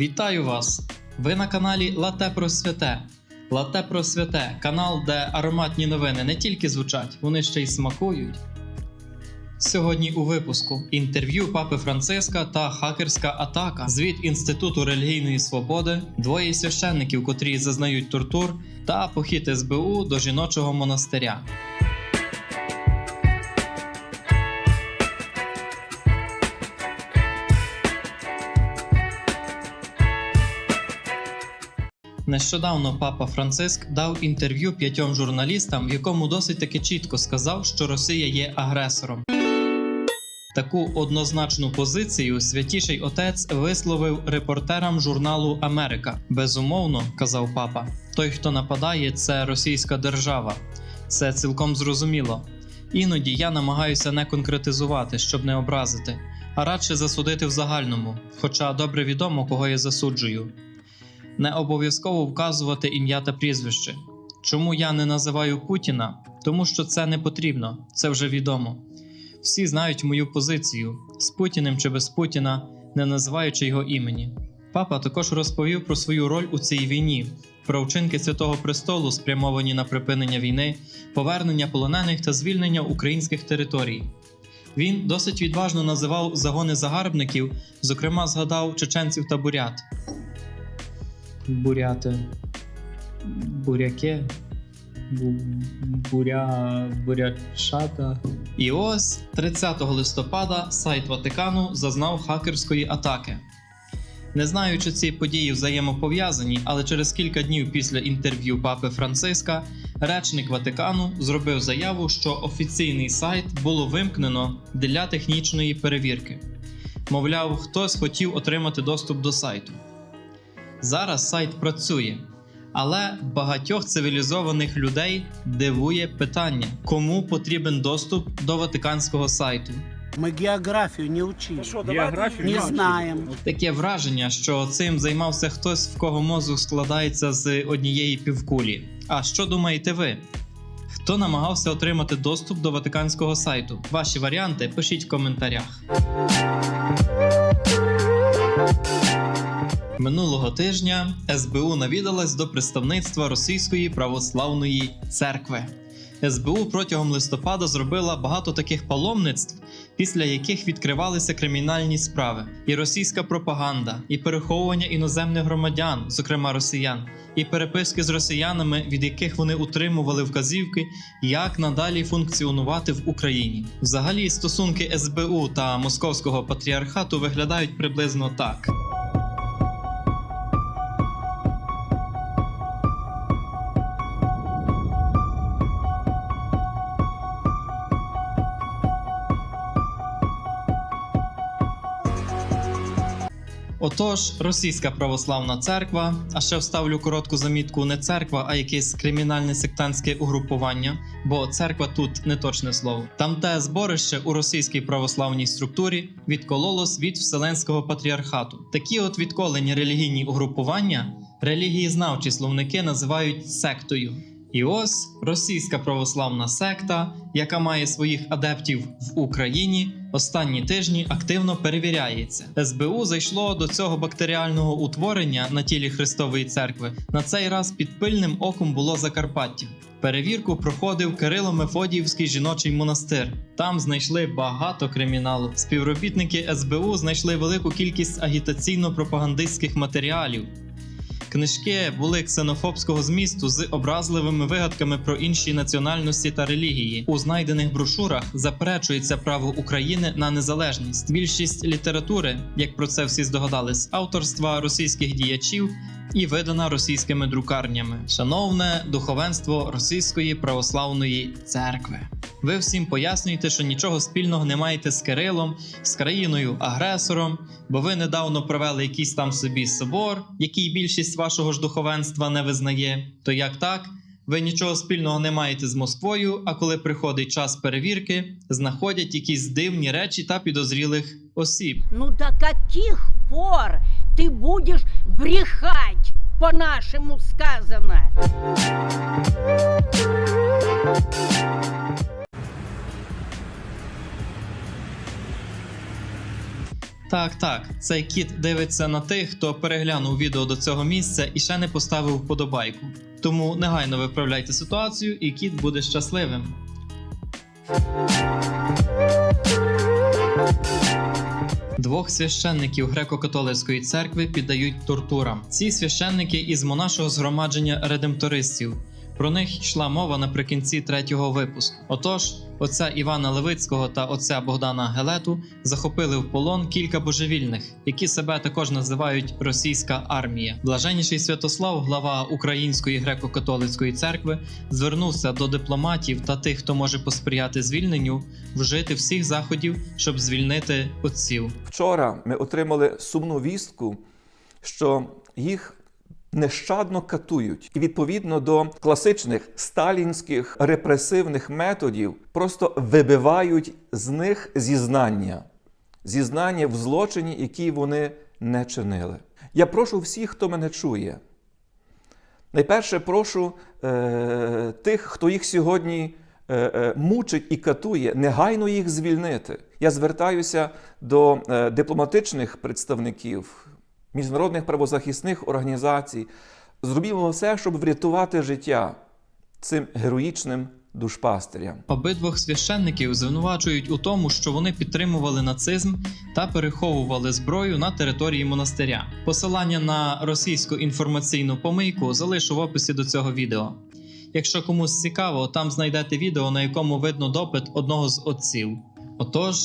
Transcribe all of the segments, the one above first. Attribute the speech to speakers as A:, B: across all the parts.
A: Вітаю вас! Ви на каналі Лате про святе. Лате про святе канал, де ароматні новини не тільки звучать, вони ще й смакують. Сьогодні у випуску інтерв'ю папи Франциска та хакерська атака, звіт Інституту релігійної свободи, двоє священників, котрі зазнають тортур, та похід СБУ до жіночого монастиря. Нещодавно папа Франциск дав інтерв'ю п'ятьом журналістам, в якому досить таки чітко сказав, що Росія є агресором. Таку однозначну позицію святіший отець висловив репортерам журналу Америка. Безумовно, казав папа, той, хто нападає, це російська держава. Це цілком зрозуміло. Іноді я намагаюся не конкретизувати, щоб не образити, а радше засудити в загальному, хоча добре відомо, кого я засуджую. Не обов'язково вказувати ім'я та прізвище. Чому я не називаю Путіна? Тому що це не потрібно, це вже відомо. Всі знають мою позицію з Путіним чи без Путіна, не називаючи його імені. Папа також розповів про свою роль у цій війні, про вчинки Святого Престолу, спрямовані на припинення війни, повернення полонених та звільнення українських територій. Він досить відважно називав загони загарбників, зокрема, згадав чеченців та бурят. Буряти. Буряки. Буря. Бурячата. І ось 30 листопада сайт Ватикану зазнав хакерської атаки. Не знаю, чи ці події взаємопов'язані, але через кілька днів після інтерв'ю папи Франциска речник Ватикану зробив заяву, що офіційний сайт було вимкнено для технічної перевірки. Мовляв, хтось хотів отримати доступ до сайту. Зараз сайт працює, але багатьох цивілізованих людей дивує питання, кому потрібен доступ до ватиканського сайту.
B: Мы географию не учили.
C: Географію Не
B: знаем.
A: Таке враження, що цим займався хтось, в кого мозок складається з однієї півкулі. А що думаєте ви? Хто намагався отримати доступ до ватиканського сайту? Ваші варіанти пишіть в коментарях. Минулого тижня СБУ навідалась до представництва Російської православної церкви. СБУ протягом листопада зробила багато таких паломництв, після яких відкривалися кримінальні справи, і російська пропаганда, і переховування іноземних громадян, зокрема росіян, і переписки з росіянами, від яких вони утримували вказівки, як надалі функціонувати в Україні. Взагалі, стосунки СБУ та Московського патріархату виглядають приблизно так. Отож, російська православна церква, а ще вставлю коротку замітку не церква, а якесь кримінальне сектантське угрупування, бо церква тут не точне слово. Там те зборище у російській православній структурі відкололось від Вселенського патріархату. Такі от відколені релігійні угрупування релігієзнавчі словники називають сектою. І ось російська православна секта, яка має своїх адептів в Україні, останні тижні активно перевіряється. СБУ зайшло до цього бактеріального утворення на тілі Христової церкви. На цей раз під пильним оком було Закарпаття. Перевірку проходив Кирило-Мефодіївський жіночий монастир. Там знайшли багато криміналу. Співробітники СБУ знайшли велику кількість агітаційно-пропагандистських матеріалів. Книжки були ксенофобського змісту з образливими вигадками про інші національності та релігії. У знайдених брошурах заперечується право України на незалежність. Більшість літератури, як про це всі здогадались, авторства російських діячів і видана російськими друкарнями. Шановне духовенство Російської православної церкви. Ви всім пояснюєте, що нічого спільного не маєте з Кирилом, з країною агресором, бо ви недавно провели якийсь там собі собор, який більшість вашого ж духовенства не визнає. То як так? Ви нічого спільного не маєте з Москвою, а коли приходить час перевірки, знаходять якісь дивні речі та підозрілих осіб.
D: Ну до каких пор ты будешь брехать, по-нашему сказано?
A: Так, так, цей кіт дивиться на тих, хто переглянув відео до цього місця і ще не поставив вподобайку. Тому негайно виправляйте ситуацію, і кіт буде щасливим. Двох священників греко-католицької церкви піддають тортурам. Ці священники із монашого згромадження редемтористів. Про них йшла мова наприкінці третього випуску. Отож, отця Івана Левицького та отця Богдана Гелету захопили в полон кілька божевільних, які себе також називають російська армія. Блаженніший Святослав, глава Української греко-католицької церкви, звернувся до дипломатів та тих, хто може посприяти звільненню, вжити всіх заходів, щоб звільнити отців.
C: Вчора ми отримали сумну вістку, що їх нещадно катують, і відповідно до класичних сталінських репресивних методів просто вибивають з них зізнання, зізнання в злочині, які вони не чинили. Я прошу всіх, хто мене чує. Найперше прошу е, тих, хто їх сьогодні е, е, мучить і катує, негайно їх звільнити. Я звертаюся до е, дипломатичних представників, міжнародних правозахисних організацій. Зробімо все, щоб врятувати життя цим героїчним душпастирям.
A: Обидвох священників звинувачують у тому, що вони підтримували нацизм та переховували зброю на території монастиря. Посилання на російську інформаційну помийку залишу в описі до цього відео. Якщо комусь цікаво, там знайдете відео, на якому видно допит одного з отців. Отож,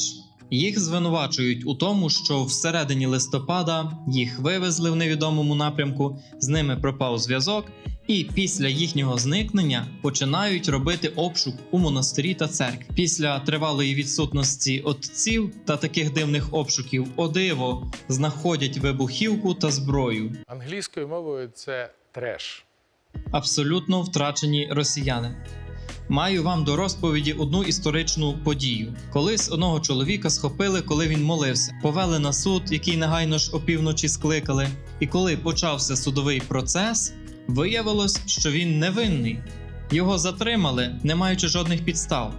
A: їх звинувачують у тому, що всередині листопада їх вивезли в невідомому напрямку, з ними пропав зв'язок, і після їхнього зникнення починають робити обшук у монастирі та церкві. Після тривалої відсутності отців та таких дивних обшуків о диво знаходять вибухівку та зброю.
E: Англійською мовою це треш.
A: Абсолютно втрачені росіяни. Маю вам до розповіді одну історичну подію. Колись одного чоловіка схопили, коли він молився, повели на суд, який негайно ж опівночі скликали. І коли почався судовий процес, виявилось, що він невинний. Його затримали, не маючи жодних підстав.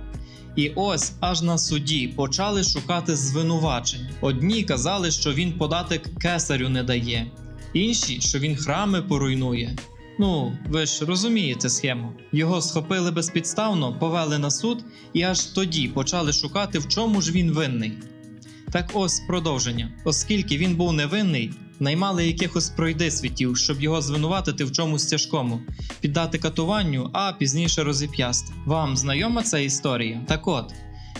A: І ось аж на суді почали шукати звинувачень. Одні казали, що він податок кесарю не дає, інші, що він храми поруйнує. Ну, ви ж розумієте схему. Його схопили безпідставно, повели на суд, і аж тоді почали шукати, в чому ж він винний. Так ось продовження. Оскільки він був невинний, наймали якихось пройдисвітів, щоб його звинуватити в чомусь тяжкому, піддати катуванню, а пізніше розіп'ясти. Вам знайома ця історія? Так от,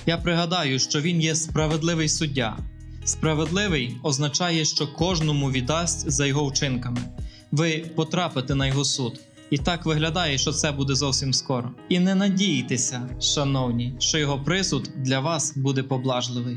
A: я пригадаю, що він є справедливий суддя. Справедливий означає, що кожному віддасть за його вчинками. Ви потрапите на його суд. І так виглядає, що це буде зовсім скоро. І не надійтеся, шановні, що його присуд для вас буде поблажливий.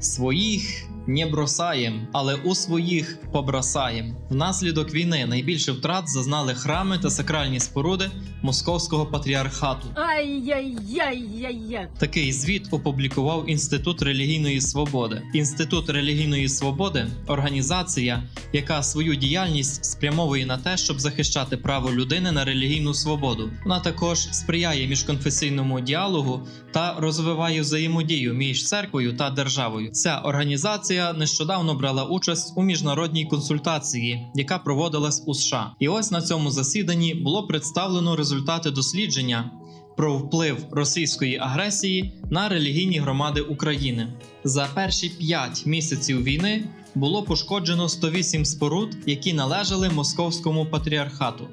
A: Своїх не бросаєм, але у своїх побросаєм. Внаслідок війни найбільше втрат зазнали храми та сакральні споруди московського патріархату.
D: Ай-яй-яй-яй-яй.
A: Такий звіт опублікував Інститут релігійної свободи. Інститут релігійної свободи організація, яка свою діяльність спрямовує на те, щоб захищати право людини на релігійну свободу. Вона також сприяє міжконфесійному діалогу та розвиває взаємодію між церквою та державою. Ця організація нещодавно брала участь у міжнародній консультації, яка проводилась у США. І ось на цьому засіданні було представлено результати дослідження про вплив російської агресії на релігійні громади України. За перші 5 місяців війни було пошкоджено 108 споруд, які належали московському патріархату.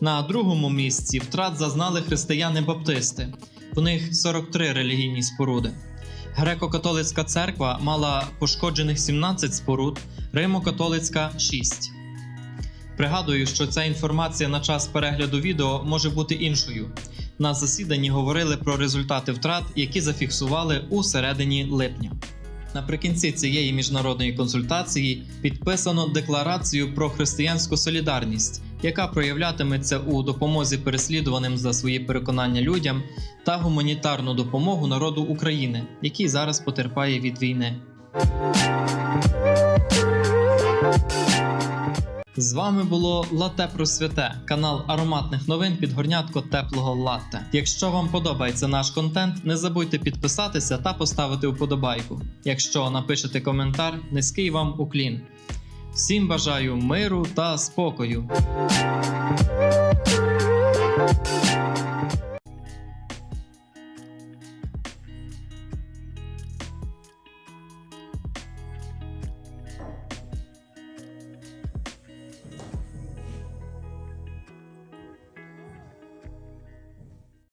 A: На другому місці втрат зазнали християни-баптисти. В них 43 релігійні споруди. Греко-католицька церква мала пошкоджених 17 споруд, Римо-католицька 6. Пригадую, що ця інформація на час перегляду відео може бути іншою. На засіданні говорили про результати втрат, які зафіксували у середині липня. Наприкінці цієї міжнародної консультації підписано декларацію про християнську солідарність, яка проявлятиметься у допомозі переслідуваним за свої переконання людям та гуманітарну допомогу народу України, який зараз потерпає від війни. З вами було Лате про святе, канал ароматних новин під горнятко теплого латте. Якщо вам подобається наш контент, не забудьте підписатися та поставити вподобайку. Якщо напишете коментар, низький вам уклін. Всім бажаю миру та спокою.